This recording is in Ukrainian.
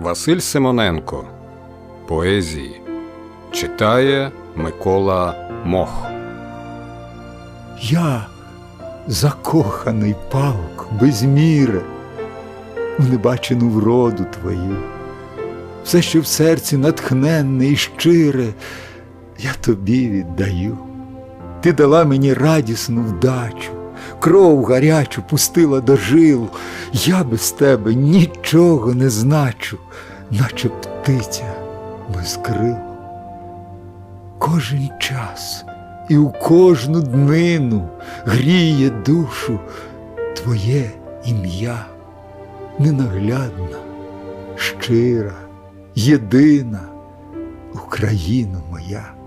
Василь Симоненко. Поезії. Читає Микола Мох. Я закоханий палк без міри, в небачену вроду твою, все, що в серці натхненне і щире, я тобі віддаю. Ти дала мені радісну вдачу, кров гарячу пустила до жил. Я без тебе нічого не значу, наче птиця без крил. Кожен час і у кожну днину гріє душу Твоє ім'я, ненаглядна, щира, єдина Україна моя.